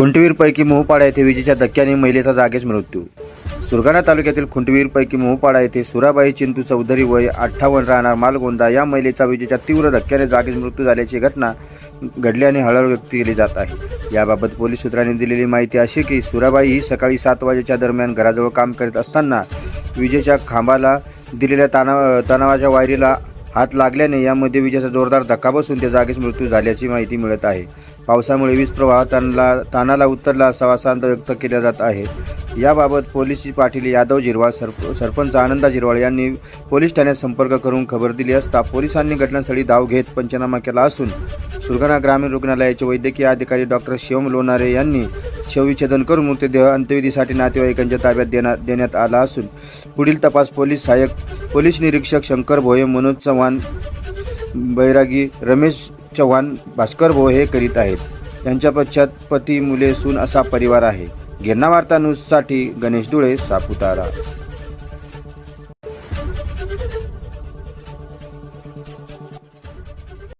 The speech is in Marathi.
खुंटवीरपैकी मोहपाडा येथे विजेच्या धक्क्याने महिलेचा जागेच मृत्यू. सुरगाणा तालुक्यातील खुंटवीरपैकी मोहपाडा येथे सुराबाई चिंतू चौधरी वय अठ्ठावन्न राहणार मालगोंदा या महिलेचा विजेच्या तीव्र धक्क्याने जागीच मृत्यू झाल्याची घटना घडल्याने हळहळ व्यक्त केली जात आहे. याबाबत पोलीस सूत्रांनी दिलेली माहिती अशी की सुराबाई ही सकाळी सात वाजेच्या दरम्यान घराजवळ काम करीत असताना विजेच्या खांबाला दिलेल्या ताना तणावाच्या वायरीला हात लागल्याने यामध्ये विजेचा जोरदार धक्का बसून ते जागीच मृत्यू झाल्याची माहिती मिळत आहे. पावसामुळे वीज प्रवाह ताणला तानाला उतरला असा असांत व्यक्त केला जात आहे. याबाबत पोलीस पाटील यादव जिरवाळ सरप सरपंच आनंदा जिरवाळ यांनी पोलीस ठाण्यात संपर्क करून खबर दिली असता पोलिसांनी घटनास्थळी धाव घेत पंचनामा केला असून सुरगाणा ग्रामीण रुग्णालयाचे वैद्यकीय अधिकारी डॉक्टर शिवम लोणारे यांनी शवविच्छेदन करून मृतदेह अंत्यविधीसाठी नातेवाईकांच्या ताब्यात देण्यात देण्यात आला असून पुढील तपास पोलीस सहाय्यक पोलीस निरीक्षक शंकर भोये मनोज चव्हाण बैरागी रमेश चव्हाण भास्कर भोये हे करीत आहेत. यांच्या पश्चात पती मुले सून असा परिवार आहे. गिरणा वार्ता न्यूजसाठी गणेश धुळे सापुतारा.